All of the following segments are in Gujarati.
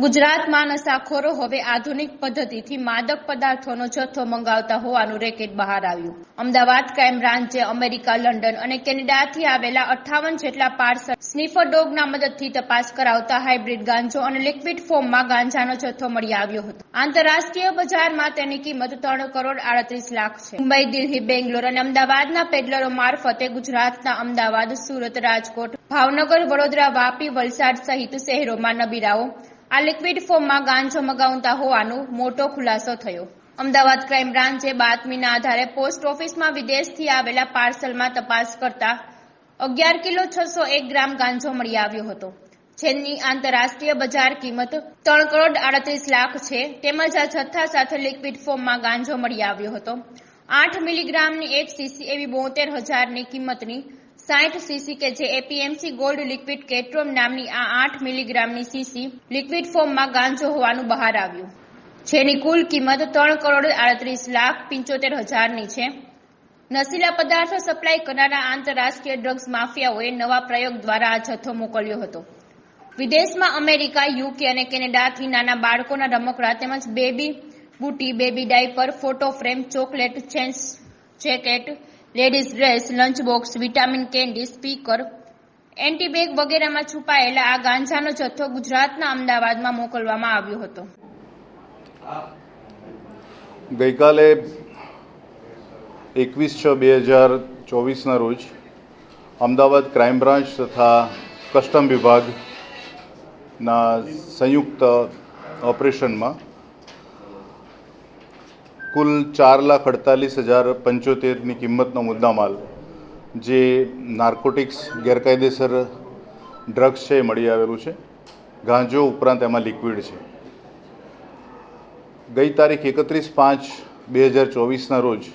ગુજરાતમાં નશાખોરો હવે આધુનિક પદ્ધતિથી માદક પદાર્થોનો જથ્થો મંગાવતા હોવાનું રેકેટ બહાર આવ્યું. અમદાવાદ ક્રાઇમ બ્રાન્ચે અમેરિકા, લંડન અને કેનેડાથી આવેલા અઠાવન જેટલા પાર્સલ સ્નીફર ડોગના મદદથી તપાસ કરાવતા હાઇબ્રિડ ગાંજો અને લિક્વિડ ફોર્મમાં ગાંજાનો જથ્થો મળી આવ્યો હતો. આંતરરાષ્ટ્રીય બજારમાં તેની કિંમત ત્રણ કરોડ આડત્રીસ લાખ છે. મુંબઈ, દિલ્હી, બેંગ્લોર અને અમદાવાદના પેડલરો મારફતે ગુજરાતના અમદાવાદ, સુરત, રાજકોટ, ભાવનગર, વડોદરા, વાપી, વલસાડ સહિત શહેરોમાં નબીરાઓ આ લિક્વિડ ફોર્મમાં ગાંજો મગાવતા હોવાનો મોટો ખુલાસો થયો. અમદાવાદ ક્રાઇમ બ્રાન્ચે બાતમીના આધારે પોસ્ટ ઓફિસમાં વિદેશથી આવેલા પાર્સલમાં તપાસ કરતા અગિયાર કિલો છસો એક ગ્રામ ગાંજો મળી આવ્યો હતો. જેની આંતરરાષ્ટ્રીય બજાર કિંમત ત્રણ કરોડ આડત્રીસ લાખ છે. તેમજ આ જથ્થા સાથે લિક્વિડ ફોર્મમાં ગાંજો મળી આવ્યો હતો. આઠ મિલીગ્રામની એક સીસી એવી બોતેર હજારની કિંમતની સાઠ સીસી કે જે એપીએમસી ગોલ્ડ લિક્વિડ કેટ્રોમ નામની આ આઠ મિલીગ્રામની સીસી લિક્વિડ ફોર્મમાં ગાંજો હોવાનું બહાર આવ્યું. જેની કુલ કિંમત ત્રણ કરોડ આડત્રીસ લાખ પંચોતેર હજારની છે. નશીલા પદાર્થો સપ્લાય કરનારા આંતરરાષ્ટ્રીય ડ્રગ્સ માફિયાઓએ નવા પ્રયોગ દ્વારા આ જથ્થો મોકલ્યો હતો. વિદેશમાં અમેરિકા યુકે અને કેનેડાથી નાના બાળકોના રમકડા તેમજ baby bootie, baby diaper, photo frame, chocolate, chains, jacket ladies dress, lunch box, vitamin, candy, speaker, એન્ટીબેગ વગેરેમાં છુપાયેલા આ ગાંજાનો જથ્થો ગુજરાતના અમદાવાદમાં મોકલવામાં આવ્યો હતો. ગઈકાલે એકવીસ છ બે હજાર ચોવીસના રોજ અમદાવાદ ક્રાઇમ બ્રાન્ચ તથા કસ્ટમ વિભાગના સંયુક્ત ઓપરેશનમાં કુલ ચાર લાખ અડતાલીસ હજાર પંચોતેરની કિંમતનો મુદ્દામાલ જે નાર્કોટિક્સ, ગેરકાયદેસર ડ્રગ્સ છે એ મળી આવેલું છે. ગાંજો ઉપરાંત એમાં લિક્વિડ છે. ગઈ તારીખ એકત્રીસ પાંચ બે હજાર ચોવીસના રોજ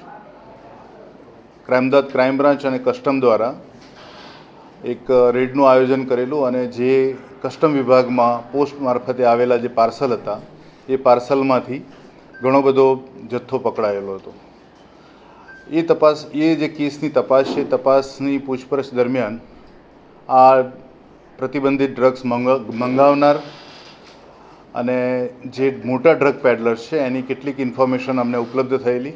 ક્રાઇમદાદ ક્રાઇમ બ્રાન્ચ અને કસ્ટમ દ્વારા એક રેડનું આયોજન કરેલું અને જે કસ્ટમ વિભાગમાં પોસ્ટ મારફતે આવેલા જે પાર્સલ હતા, એ પાર્સલમાંથી ઘણો બધો જથ્થો પકડાયેલો હતો. એ તપાસ, એ જે કેસની તપાસ છે, તપાસની પૂછપરછ દરમિયાન આ પ્રતિબંધિત ડ્રગ્સ મંગાવનાર અને જે મોટા ડ્રગ પેડલર્સ છે, એની કેટલીક ઇન્ફોર્મેશન અમને ઉપલબ્ધ થયેલી.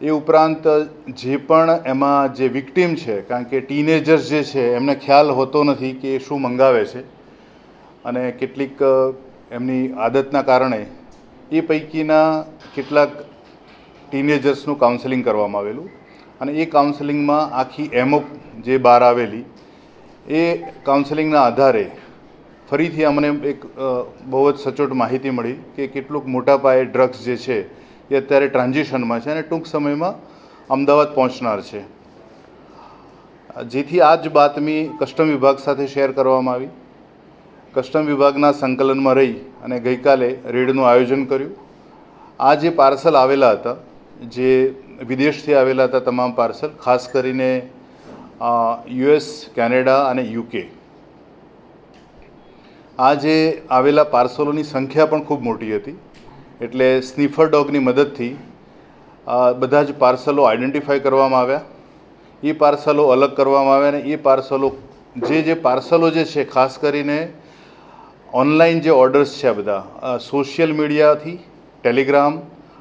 એ ઉપરાંત જે પણ એમાં જે વિક્ટીમ છે, કારણ કે ટીનેજર્સ જે છે, એમને ખ્યાલ હોતો નથી કે શું મંગાવે છે અને કેટલીક એમની આદતના કારણે એ પૈકીના કેટલાક ટીનેજર્સનું કાઉન્સેલિંગ કરવામાં આવેલું. અને એ કાઉન્સેલિંગમાં આખી એમઓ જે બહાર આવેલી, એ કાઉન્સેલિંગના આધારે ફરીથી અમને એક બહુ જ સચોટ માહિતી મળી કે કેટલુંક મોટા પાયે ડ્રગ્સ જે છે એ અત્યારે ટ્રાન્ઝિશનમાં છે અને ટૂંક સમયમાં અમદાવાદ પહોંચનાર છે. જેથી આ જ બાતમી કસ્ટમ વિભાગ સાથે શેર કરવામાં આવી. કસ્ટમ વિભાગના સંકલનમાં રહી અને ગઈકાલે રેડનું આયોજન કર્યું. આ જે પાર્સલ આવેલા હતા, જે વિદેશથી આવેલા હતા તમામ પાર્સલ, ખાસ કરીને યુએસ, કેનેડા અને યુકે. આ જે આવેલા પાર્સલોની સંખ્યા પણ ખૂબ મોટી હતી. એટલે સ્નીફર ડોગની મદદથી બધા જ પાર્સલો આઈડેન્ટિફાઈ કરવામાં આવ્યા. એ પાર્સલો અલગ કરવામાં આવ્યા અને એ પાર્સલો, જે જે પાર્સલો જે છે, ખાસ કરીને ઓનલાઈન જે ઓર્ડર્સ છે આ બધા સોશિયલ મીડિયાથી ટેલિગ્રામ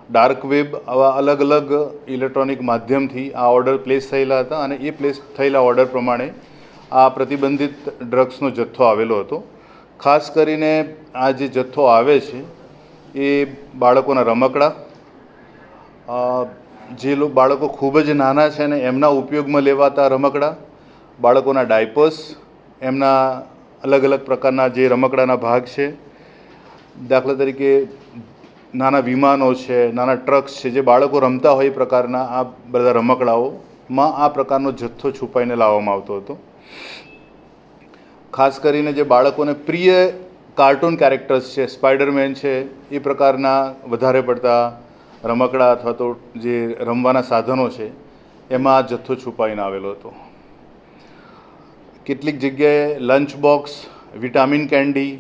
ડાર્ક વેબ આવા અલગ અલગ ઇલેક્ટ્રોનિક માધ્યમથી આ ઓર્ડર પ્લેસ થયેલા હતા અને એ પ્લેસ થયેલા ઓર્ડર પ્રમાણે આ પ્રતિબંધિત ડ્રગ્સનો જથ્થો આવેલો હતો. ખાસ કરીને આ જે જથ્થો આવે છે, એ બાળકોના રમકડા જે બાળકો ખૂબ જ નાના છે ને એમના ઉપયોગમાં લેવાતા રમકડા, બાળકોના ડાયપર્સ એમના અલગ અલગ પ્રકારના જે રમકડાના ભાગ છે, દાખલા તરીકે નાના વિમાનો છે, નાના ટ્રક્સ છે, જે બાળકો રમતા હોય એ પ્રકારના આ બધા રમકડાઓમાં આ પ્રકારનો જથ્થો છુપાઈને લાવવામાં આવતો હતો. ખાસ કરીને જે બાળકોને પ્રિય કાર્ટૂન કેરેક્ટર્સ છે, સ્પાઈડરમેન છે, એ પ્રકારના વધારે પડતા રમકડા અથવા તો જે રમવાના સાધનો છે, એમાં આ જથ્થો છુપાઈને આવેલો હતો. કેટલીક જગ્યાએ lunch box vitamin candy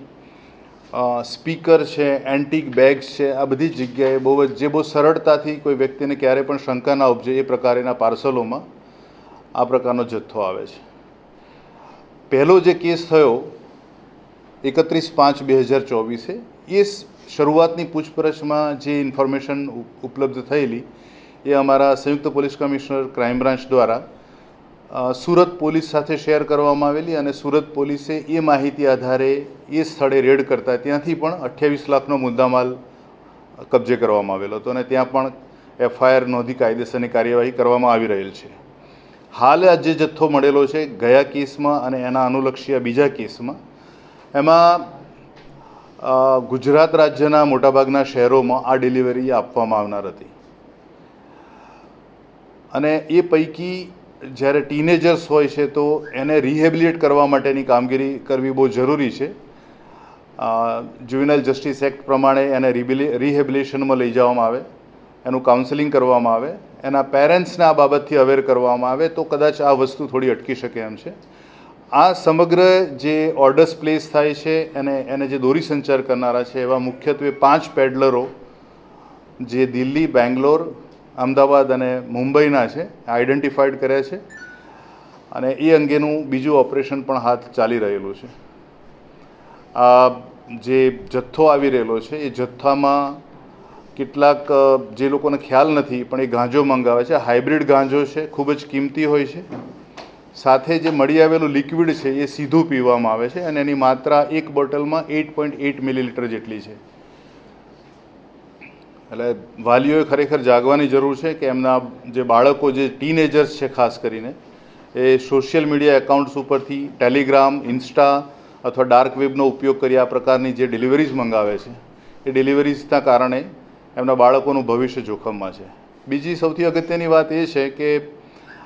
speaker છે એન્ટિક બેગ્સ છે, આ બધી જગ્યાએ બહુ જ જે બહુ સરળતાથી કોઈ વ્યક્તિને ક્યારે પણ શંકા ના ઉપજે એ પ્રકારના પાર્સલોમાં આ પ્રકારનો જથ્થો આવે છે. પહેલો જે કેસ થયો એકત્રીસ પાંચ બે હજાર ચોવીસે, એ શરૂઆતની પૂછપરછમાં જે ઇન્ફોર્મેશન ઉપલબ્ધ થયેલી એ અમારા સંયુક્ત પોલીસ કમિશનર ક્રાઇમ બ્રાન્ચ દ્વારા સુરત પોલીસ સાથે શેર કરવામાં આવેલી અને સુરત પોલીસે એ માહિતી આધારે એ સ્થળે રેડ કરતા ત્યાંથી પણ અઠ્યાવીસ લાખનો મુદ્દામાલ કબજે કરવામાં આવેલો હતો અને ત્યાં પણ એફઆઈઆર નોંધી કાયદેસરની કાર્યવાહી કરવામાં આવી રહેલ છે. હાલ આ જે જથ્થો મળેલો છે, ગયા કેસમાં અને એના અનુલક્ષી બીજા કેસમાં, એમાં ગુજરાત રાજ્યના મોટાભાગના શહેરોમાં આ ડિલિવરી આપવામાં આવનાર હતી. અને એ પૈકી જ્યારે ટીનેજર્સ હોય છે તો એને રિહેબિલિટ કરવા માટેની કામગીરી કરવી બહુ જરૂરી છે. જુવિનલ જસ્ટિસ એક્ટ પ્રમાણે એને રિહેબિલેશનમાં લઈ જવામાં આવે, એનું કાઉન્સેલિંગ કરવામાં આવે, એના પેરેન્ટ્સને આ બાબતથી અવેર કરવામાં આવે, તો કદાચ આ વસ્તુ થોડી અટકી શકે એમ છે. આ સમગ્ર જે ઓર્ડર્સ પ્લેસ થાય છે અને એને જે દોરી સંચાર કરનારા છે, એવા મુખ્યત્વે પાંચ પેડલરો જે દિલ્હી, બેંગ્લોર અમદાવાદ અને મુંબઈના છે આઈડેન્ટિફાઈડ કર્યા છે. અને એ અંગેનું બીજું ઓપરેશન પણ હાથ ચાલી રહેલું છે. આ જે જથ્થો આવી રહેલો છે, એ જથ્થામાં કેટલાક જે લોકોને ખ્યાલ નથી, પણ એ ગાંજો મંગાવે છે. હાઇબ્રિડ ગાંજો છે, ખૂબ જ કિંમતી હોય છે. સાથે જે મળી આવેલું લિક્વિડ છે, એ સીધું પીવામાં આવે છે અને એની માત્રા એક બોટલમાં એટ પોઈન્ટ એટ મિલીલીટર જેટલી છે. એટલે વાલીઓએ ખરેખર જાગવાની જરૂર છે કે એમના જે બાળકો, જે ટીનેજર્સ છે ખાસ કરીને, એ સોશિયલ મીડિયા એકાઉન્ટ્સ ઉપરથી ટેલિગ્રામ ઇન્સ્ટા અથવા ડાર્ક વેબનો ઉપયોગ કરી આ પ્રકારની જે ડિલિવરીઝ મંગાવે છે, એ ડિલિવરીઝના કારણે એમના બાળકોનું ભવિષ્ય જોખમમાં છે. બીજી સૌથી અગત્યની વાત એ છે કે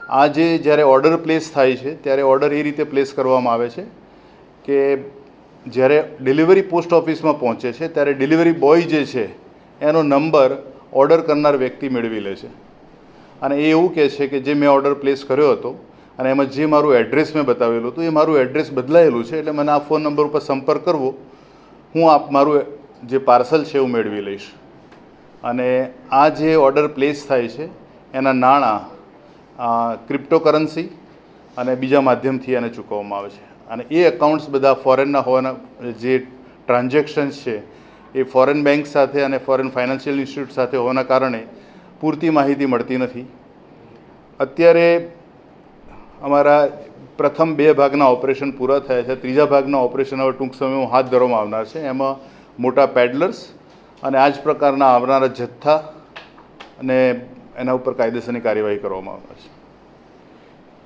આ જે જ્યારે ઓર્ડર પ્લેસ થાય છે, ત્યારે ઓર્ડર એ રીતે પ્લેસ કરવામાં આવે છે કે જ્યારે ડિલિવરી પોસ્ટ ઓફિસમાં પહોંચે છે, ત્યારે ડિલિવરી બોય જે છે એનો નંબર ઓર્ડર કરનાર વ્યક્તિ મેળવી લે છે. અને એ એવું કહે છે કે જે મેં ઓર્ડર પ્લેસ કર્યો હતો અને એમાં જે મારું એડ્રેસ મેં બતાવેલું હતું, એ મારું એડ્રેસ બદલાયેલું છે, એટલે મને આ ફોન નંબર ઉપર સંપર્ક કરવો. હું આપ મારું જે પાર્સલ છે એવું મેળવી લઈશ. અને આ જે ઓર્ડર પ્લેસ થાય છે, એના નાણાં ક્રિપ્ટોકરન્સી અને બીજા માધ્યમથી એને ચૂકવવામાં આવે છે. અને એ એકાઉન્ટ્સ બધા ફોરેનના હોવાના જે ટ્રાન્ઝેક્શન્સ છે એ ફોરેન બેંક સાથે અને ફોરેન ફાઇનાન્શિયલ ઇન્સ્ટિટ્યૂટ સાથે હોવાના કારણે પૂરતી માહિતી મળતી નથી. અત્યારે અમારા પ્રથમ બે ભાગના ઓપરેશન પૂરા થયા છે. ત્રીજા ભાગના ઓપરેશન હવે ટૂંક સમયમાં હાથ ધરવામાં આવનાર છે. એમાં મોટા પેડલર્સ અને આ જ પ્રકારના આવનારા જથ્થા અને એના ઉપર કાયદેસરની કાર્યવાહી કરવામાં આવનાર છે.